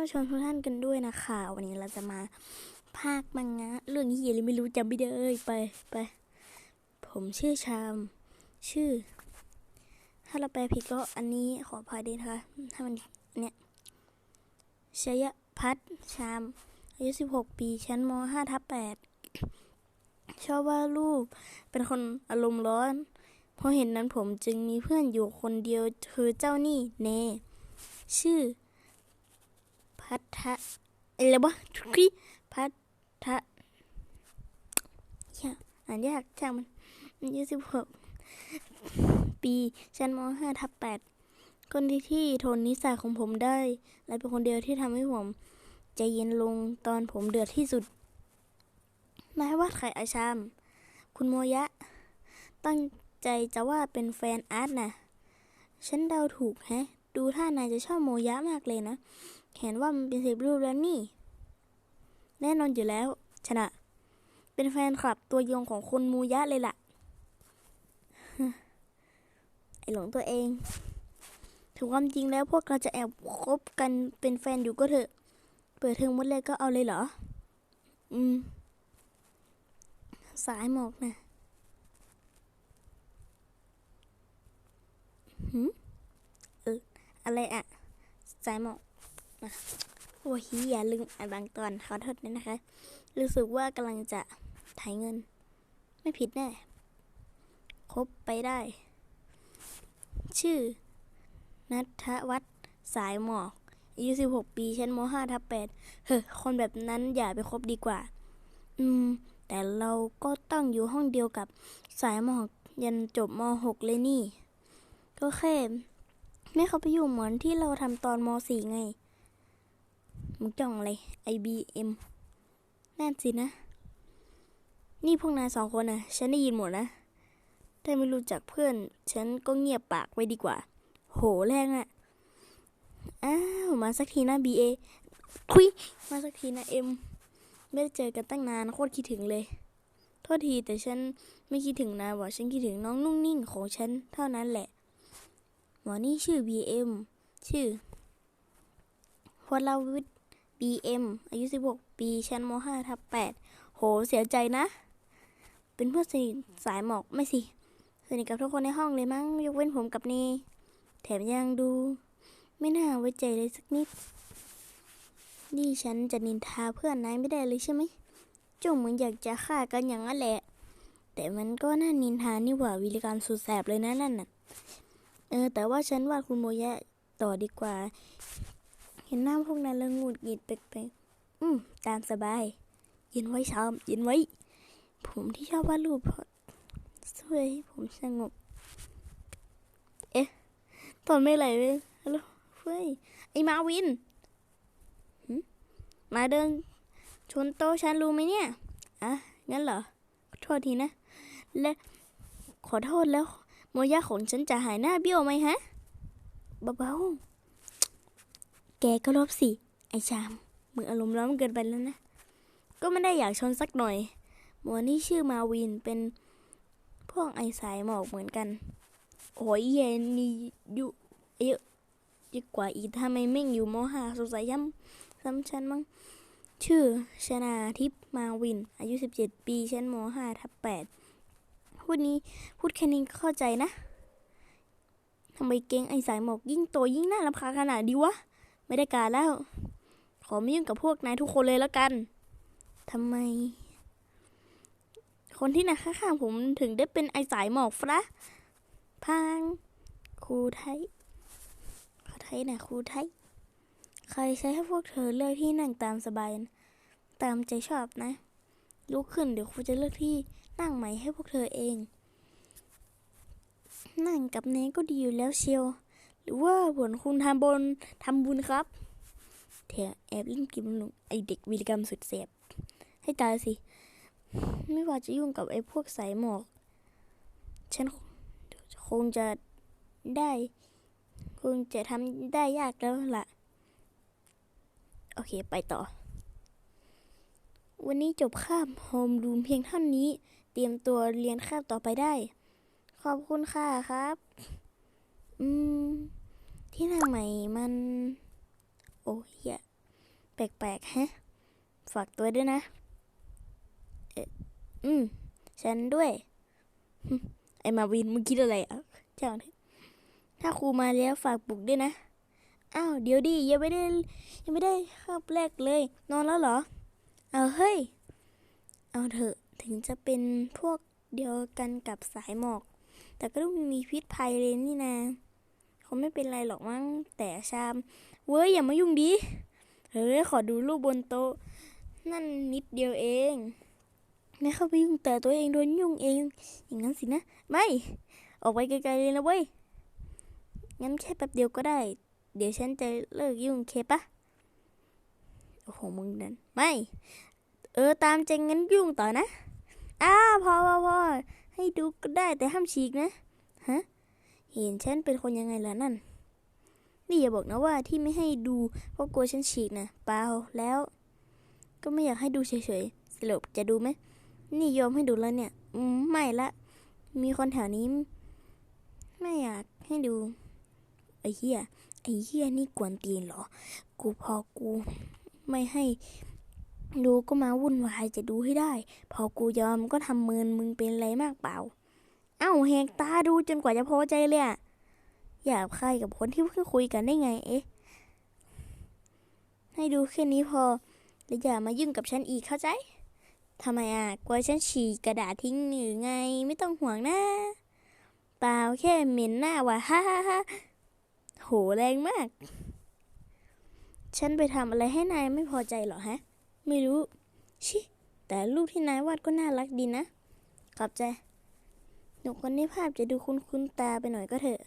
านผู้ชมทุกท่านกันด้วยนะคะ วันนี้เราจะมาภาคมังงะ เรื่องเฮียเลยไม่รู้จำไม่ได้เอ้ยไปไป ผมชื่อชาม ชื่อ ถ้าเราแปลผิดก็อันนี้ขออภัยด้วยนะคะ ถ้ามันเนี่ยชยพัฒชาม อายุ16 ปี ชั้นม5ทับ8ชอบวาดรูป เป็นคนอารมณ์ร้อน เพราะเห็นนั้นผมจึงมีเพื่อนอยู่คนเดียวคือเจ้านี่เน ชื่อ พัทธะอะไรวะทุกีพัทธะอย่อ่านยากช่างมันอายุสิบหกปีชั้นมห้าทับแปดคนที่ที่ทนนิสัยของผมได้ และเป็นคนเดียวที่ทำให้ผมใจเย็นลงตอนผมเดือดที่สุดนายวาดไข่อาชาม คุณโมยะ ตั้งใจจะว่าเป็นแฟนอาร์ตนะฉันเดาถูกแฮะ ดูท่านายจะชอบโมยะมากเลยนะ เห็นว่ามันเป็นสิบรูปแล้วนี่ แน่นอนอยู่แล้ว ชนะ เป็นแฟนคลับตัวยงของคุณมูยะเลยล่ะ ไอหลงตัวเอง ถึงความจริงแล้วพวกเราจะแอบคบกันเป็นแฟนอยู่ก็เถอะ เปิดเทอมมดเลยก็เอาเลยเหรอ อืม สายหมอกนะหืมเอออะไรอะ สายหมอก นะโอ้ยอย่าลืมอ่านบางตอนขอโทษด้วยนะคะ รู้สึกว่ากำลังจะถ่ายเงิน ไม่ผิดแน่ ครบไปได้ ชื่อ นัทวัฒน์สายหมอกอายุ16 ปีชั้นม5ทับ8เฮ้อคนแบบนั้นอย่าไปคบดีกว่า อืม แต่เราก็ต้องอยู่ห้องเดียวกับสายหมอกยันจบม6เลยนี่ ก็แค่ไม่เขาไปอยู่เหมือนที่เราทำตอนม .4 ไง มึงจ้องอะไร IBM นั่นสินะ นี่พวกนายสองคนนะฉันได้ยินหมดนะ ถ้าไม่รู้จักเพื่อน ฉันก็เงียบปากไว้ดีกว่า โหแรงอะอ้าว มาสักทีนะ BA คุย มาสักทีนะ M ไม่ได้เจอกันตั้งนานโคตรคิดถึงเลย โทษทีแต่ฉันไม่คิดถึงนายว่าฉันคิดถึงน้องนุ่งนิ่งของฉันเท่านั้นแหละ หมอนี่ชื่อ BM ชื่อวลาวิท BM อายุ 16 ปี ชั้นม 5 ทับ8โห เสียใจนะ เป็นเพื่อนสนิทสายหมอกไม่สิ สนิทกับทุกคนในห้องเลยมั้ง ยกเว้นผมกับเนแถมยังดู ไม่น่าไว้ใจเลยสักนิด นี่ฉันจะนินทาเพื่อนนายไม่ได้เลยใช่ไหมจ้องเหมือนอยากจะฆ่ากันอย่างนั้นแหละ แต่มันก็น่านินทานี่หว่าวิริการสุดแสบเลยนะนั่นน่ะ เออ แต่ว่าฉันว่าคุณโมยะต่อดีกว่า เห็นหน้าพวกนั้นแล้วหงุดหงิดแปลกๆอืม ตามสบาย ยินไว้ชามยินไว้ ผมที่ชอบวาดรูปเพราะช่วยให้ผมสงบ เอ๊ะ ตอนไม่ไหลเลยฮัลโหลเฟ้ย ไอมาวิน มาเดิน ชนโต๊ะฉันรู้ไหมเนี่ย อะ งั้นเหรอขอโทษทีนะ และขอโทษแล้ว โมยะของฉันจะหายหน้าเบี้ยวไหมฮะเบาๆ แกก็ลบสิ ไอชามมึงอารมณ์ร้อนเกินไปแล้วนะ ก็ไม่ได้อยากชนสักหน่อย หมวนี่ชื่อมาวินเป็นพวกไอสายหมอกเหมือนกัน โอ้ยเย็นนี่อยู่เยอะยิ่กว่าอีทำไมไม่งอยู่มห้าสงสัยย้ำซ้ำชั้นมั้ง ชื่อชนาทิพมาวิน อายุ 17 ปีชั้นม5ทับ8พูดนี้พูดแค่นี้ก็เข้าใจนะทำไมเก่งไอสายหมอกยิ่งโตยิ่งน่ารำคาญขนาดดีวะ ไม่ได้การแล้ว ขอไม่ยุ่งกับพวกนายทุกคนเลยแล้วกันทำไม คนที่นั่งข้างๆผมถึงได้เป็นไอสายหมอกฟะพังครูไทยครูไทยนะครูไทย ใครใช้ให้พวกเธอเลือกที่นั่งตามสบายนะตามใจชอบนะลุกขึ้นเดี๋ยวครูจะเลือกที่นั่งใหม่ให้พวกเธอเอง นั่งกับเนก็ดีอยู่แล้วเชียว หรือว่าผลคุณทำบนทำบุญครับเถอะแอบเล่นกิมลงไอเด็กวิรกรรมสุดเสบให้ตายสิ ไม่ว่าจะยุ่งกับไอพวกสายหมอก ฉันคงจะได้ คงจะทำได้ยากแล้วล่ะ โอเคไปต่อ วันนี้จบคาบโฮมรูมเพียงเท่านี้ เตรียมตัวเรียนคาบต่อไปได้ ขอบคุณค่ะครับ อืม ที่นั่งใหม่มัน โอ้ยแปลกๆฮะ ฝากตัวด้วยนะ เอะอืม ฉันด้วย ไอมาวินมึงคิดอะไรอะเจ้าเถอะถ้าครูมาแล้วฝากปลุกด้วยนะ อ้าว เดี๋ยวดิยังไม่ได้ ยังไม่ได้คาบแรกเลย นอนแล้วเหรอ เอาเฮ้ย เอาเถอะถึงจะเป็นพวกเดียวกันกับสายหมอก แต่ก็ต้องมีพิษภัยเลยนี่นา เขาไม่เป็นไรหรอกมั้งแต่ชาม เว้ยอย่ามายุ่งดิเฮ้ยขอดูรูปบนโต๊ะ นั่นนิดเดียวเองไม่เข้าไปยุ่งแต่ตัวเองโดนยุ่งเอง อย่างนั้นสินะ ไม่ ออกไปไกลๆเลยนะเว้ย งั้นแค่แป๊บเดียวก็ได้ เดี๋ยวฉันจะเลิกยุ่งเคปะโอ้โหมึงนั่นไม่ เออตามใจงั้นยุ่งต่อนะ อ้าพอพอพอให้ดูก็ได้แต่ห้ามฉีกนะ ฮะ เห็นฉันเป็นคนยังไงล่ะนั่น นี่อย่าบอกนะว่าที่ไม่ให้ดูเพราะกลัวฉันฉีกนะเปล่าแล้ว ก็ไม่อยากให้ดูเฉยๆสรุปจะดูไหม นี่ยอมให้ดูแล้วเนี่ย อืมไม่ละ มีคนแถวนี้ ไม่อยากให้ดู ไอ้เหี้ย ไอ้เหี้ยนี่กวนตีนเหรอ กูพอกู ไม่ให้ดูก็มาวุ่นวายจะดูให้ได้ พอกูยอมก็ทำเมินมึงเป็นไรมากเปล่า เอ้าแหกตาดูจนกว่าจะพอใจเลยอะอยากใครกับคนที่เพิ่งคุยกันได้ไง เอ๊ะ ให้ดูแค่นี้พอแล้วอย่ามายุ่งกับฉันอีกเข้าใจทำไมอะกลัวฉันฉีกกระดาษทิ้งหรือไง ไม่ต้องห่วงนะเปล่าแค่เหม็นหน้าว่ะฮ่าฮ่าฮ่าโหแรงมาก ฉันไปทำอะไรให้นายไม่พอใจเหรอฮะ ไม่รู้ ชิ แต่รูปที่นายวาดก็น่ารักดีนะ ขอบใจ หนูคนนี้ภาพจะดูคุ้นคุ้นตาไปหน่อยก็เถอะ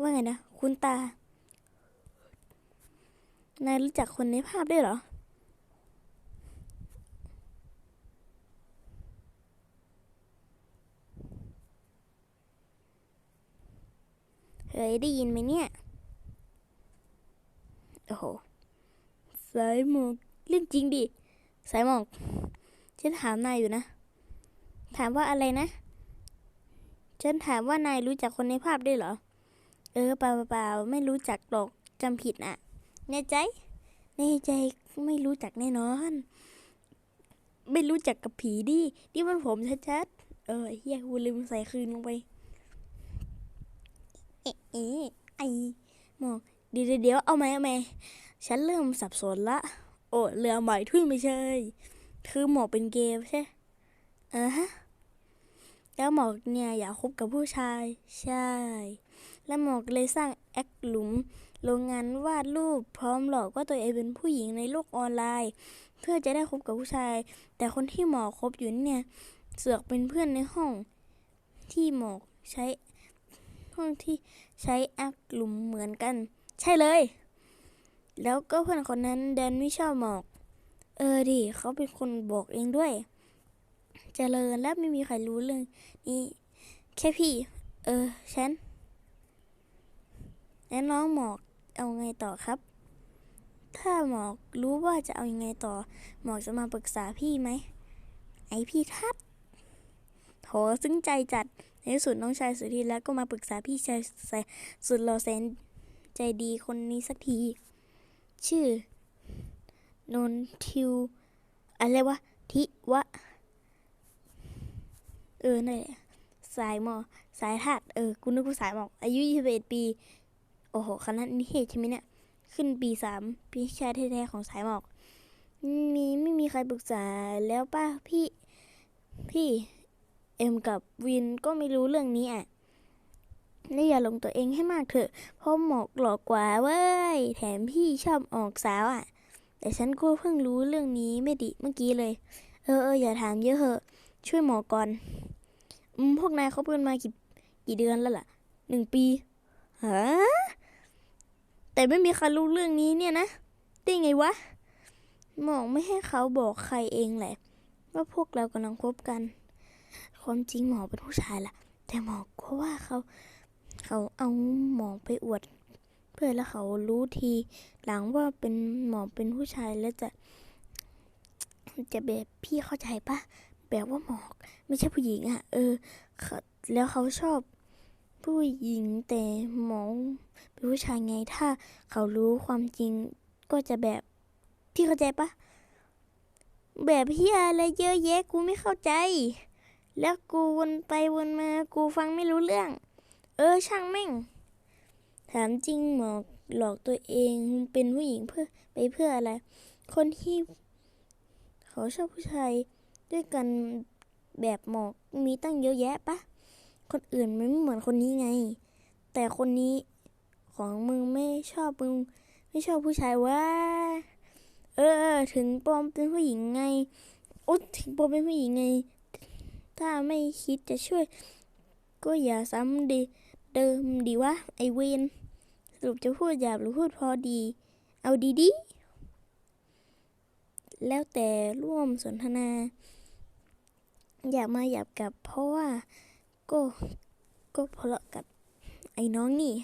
ว่าไงนะ คุ้นตา นายรู้จักคนในภาพด้วยเหรอ เฮ้ย ได้ยินไหมเนี่ย โอ้โห สายหมอกเรื่องจริงดิ สายหมอกฉันถามนายอยู่นะ ถามว่าอะไรนะ ฉันถามว่านายรู้จักคนในภาพด้วยเหรอ เออเปล่าเปล่าไม่รู้จักหรอกจำผิดอะ แน่ใจ แน่ใจไม่รู้จักแน่นอน ไม่รู้จักกับผีดินี่มันผมชัดๆ เออเฮียกูลืมใส่คืนลงไป เอ๊ะเอ๊ะไอมอกเดี๋ยวเดี๋ยวเอาไหมเอาไหมฉันเริ่มสับสนละ โอ้เรือใหม่ทุ่ยไม่ใช่ คือหมอกเป็นเกย์ใช่เออฮะ แล้วหมอกเนี่ยอยากคบกับผู้ชาย ใช่ แล้วหมอกเลยสร้างแอคหลุม โรงงานวาดรูปพร้อมหลอกว่าตัวเองเป็นผู้หญิงในโลกออนไลน์ เพื่อจะได้คบกับผู้ชาย แต่คนที่หมอกคบอยู่เนี่ย เสือกเป็นเพื่อนในห้อง ที่หมอกใช้ห้องที่ใช้แอคหลุมเหมือนกัน ใช่เลย แล้วก็เพื่อนคนนั้นแดนไม่ชอบหมอก เออดิเขาเป็นคนบอกเองด้วย จริญและไม่มีใครรู้เรื่องนี้แค่พี่ เออ ฉันแล้วน้องหมอกเอาไงต่อครับ ถ้าหมอกรู้ว่าจะเอาอยังไงต่อ หมอกจะมาปรึกษาพี่ไหม ไอพี่ทัดโถซึ้งใจจัด ในที่สุดน้องชายสุดที่แล้วก็มาปรึกษาพี่ชายสนสุดหล่อแสนใจดีคนนี้สักที ชื่อนนทิว อะไรวะ ทิวะ เออนั่นแหละสายหมอ สายธาตุเออกูนึกว่าสายหมอกอายุ21ปี โอ้โหคณะนิเทศใช่ไหมเนี่ย ขึ้นปีสามปีชายแท้ๆของสายหมอก มีไม่มีใครปรึกษาแล้วป้าพี่พี่เอ็มกับวินก็ไม่รู้เรื่องนี้อะนี่อย่าลงตัวเองให้มากเถอะเพราะหมอกหลอกกว่าเว้ย แถมพี่ชอบออกสาวอะ แต่ฉันก็เพิ่งรู้เรื่องนี้ไม่ดีเมื่อกี้เลย เออเอออย่าถามเยอะเหอะ ช่วยหมอก่อน พวกนายเขาเพิ่งมากี่กี่เดือนแล้วล่ะหนึ่งปีฮะแต่ไม่มีใครรู้เรื่องนี้เนี่ยนะได้ไงวะหมอกไม่ให้เขาบอกใครเองแหละ ว่าพวกเรากำลังคบกัน ความจริงหมอเป็นผู้ชายล่ะ แต่หมอกก็ว่าเขา เขาเอาหมอไปอวด เพื่อแล้วเขารู้ทีหลังว่าเป็นหมอเป็นผู้ชายแล้วจะ จะแบบพี่เข้าใจปะ แบบว่าหมอก ไม่ใช่ผู้หญิงอะ เออ แล้วเขาชอบผู้หญิงแต่หมอเป็นผู้ชายไงถ้าเขารู้ความจริงก็จะแบบพี่เข้าใจปะแบบเฮียอะไรเยอะแยะกูไม่เข้าใจ แล้วกูวนไปวนมากูฟังไม่รู้เรื่อง เออช่างแม่ง ถามจริงหมอกหลอกตัวเองเป็นผู้หญิงเพื่อไปเพื่ออะไร คนที่เขาชอบผู้ชาย ด้วยกันแบบหมอกมีตั้งเยอะแยะปะ คนอื่นมันไม่เหมือนคนนี้ไง แต่คนนี้ของมึงไม่ชอบมึงไม่ชอบผู้ชายว่าเออ ถึงปลอมเป็นผู้หญิงไงโอ๊ถึงปลอมเป็นผู้หญิงไง ถ้าไม่คิดจะช่วย ก็อย่าซ้ำดีเดิมดีวะไอเวนสรุปจะพูดหยาบหรือพูดพอดี เอาดีๆแล้วแต่ร่วมสนทนา อย่ามาหยาบกับเพราะว่าก็ก็ทะเลาะกับไอ้น้องนี่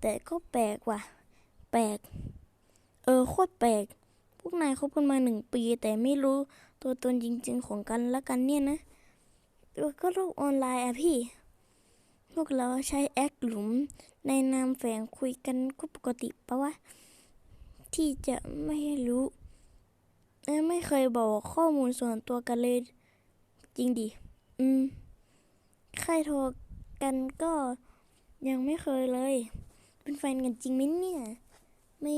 แต่ก็แปลกว่ะ แปลก เออโคตรแปลก พวกนายคบกันมาหนึ่งปี แต่ไม่รู้ตัวตนจริง ๆ ของกันและกันเนี่ยนะเออก็โลกออนไลน์อะพี่ พวกเราใช้แอคหลุม ในนามแฝงคุยกันก็ปกติปะวะ ที่จะไม่รู้ ไม่เคยบอกข้อมูลส่วนตัวกันเลย จริงดิ อืม ใครโทรกันก็ยังไม่เคยเลย เป็นแฟนกันจริงไหมเนี่ย ไม่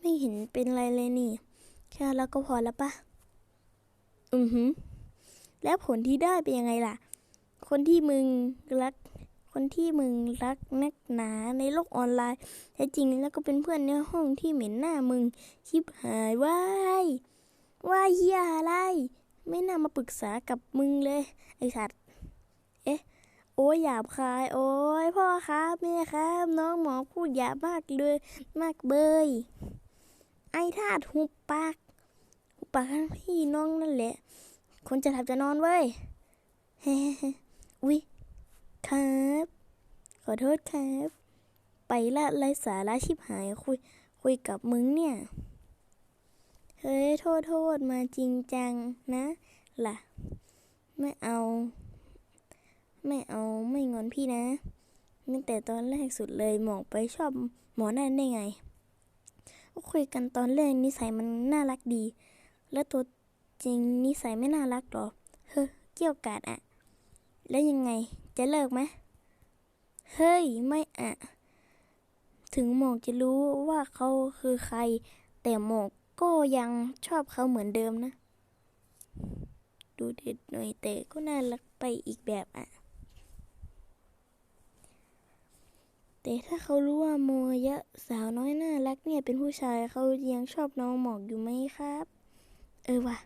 ไม่เห็นเป็นไรเลยนี่ แค่แล้วก็พอแล้วปะ อือหือ แล้วผลที่ได้เป็นยังไงล่ะ คนที่มึงรัก คนที่มึงรักนักหนาในโลกออนไลน์แท้จริงแล้วก็เป็นเพื่อนในห้องที่เหม็นหน้ามึงชิบหายว้ายว่าเฮียอะไรไม่น่ามาปรึกษากับมึงเลยไอสัตว์เอ๊ะโอ้ยหยาบคาย โอ้ยพ่อครับแม่ครับ น้องหมอพูดหยาบมากเลยมากเบย ไอ้ทาดหุบปากหุบปากทั้งพี่น้องนั่นแหละ คนจะทับจะนอนเว้ยเฮ้อุ๊ย ครับ ขอโทษครับ ไปละไรสาระชิบหายคุย คุยกับมึงเนี่ย เฮ้ย โทษโทษมาจริงจังนะล่ะ ไม่เอา ไม่เอาไม่งอนพี่นะตั้งแต่ตอนแรกสุดเลยหมอกไปชอบหมอนั่นได้ไงก็คุยกันตอนแรกนิสัยมันน่ารักดี แล้วตัวจริงนิสัยไม่น่ารักหรอ เฮ้อเกี่ยวกาดอะ แล้วยังไง จะเลิกไหม เฮ้ย ไม่อะ ถึงหมอกจะรู้ว่าเขาคือใคร แต่หมอกก็ยังชอบเขาเหมือนเดิมนะ ดูเด็ดหน่อยแต่ก็น่ารักไปอีกแบบอะแต่ถ้าเขารู้ว่าโมยะสาวน้อยน่ารักเนี่ยเป็นผู้ชายเขายังชอบน้องหมอกอยู่ไหมครับ เออว่ะ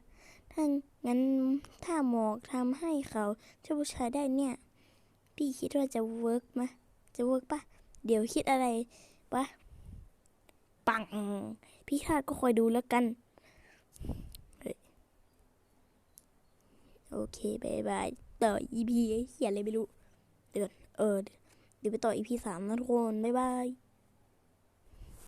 ถ้างั้นถ้าหมอกทำให้เขาชอบผู้ชายได้เนี่ย พี่คิดว่าจะเวิร์กไหจะเวิร์กปะเดี๋ยวคิดอะไรปะปัง พี่คาดก็คอยดูแล้วกัน โอเคบายบาย ต่อ EP เขียนอะไรไม่รู้ เดี๋ยวก่อนเออ เดี๋ยวไปต่อ EP สามนะทุกคน บ๊ายบาย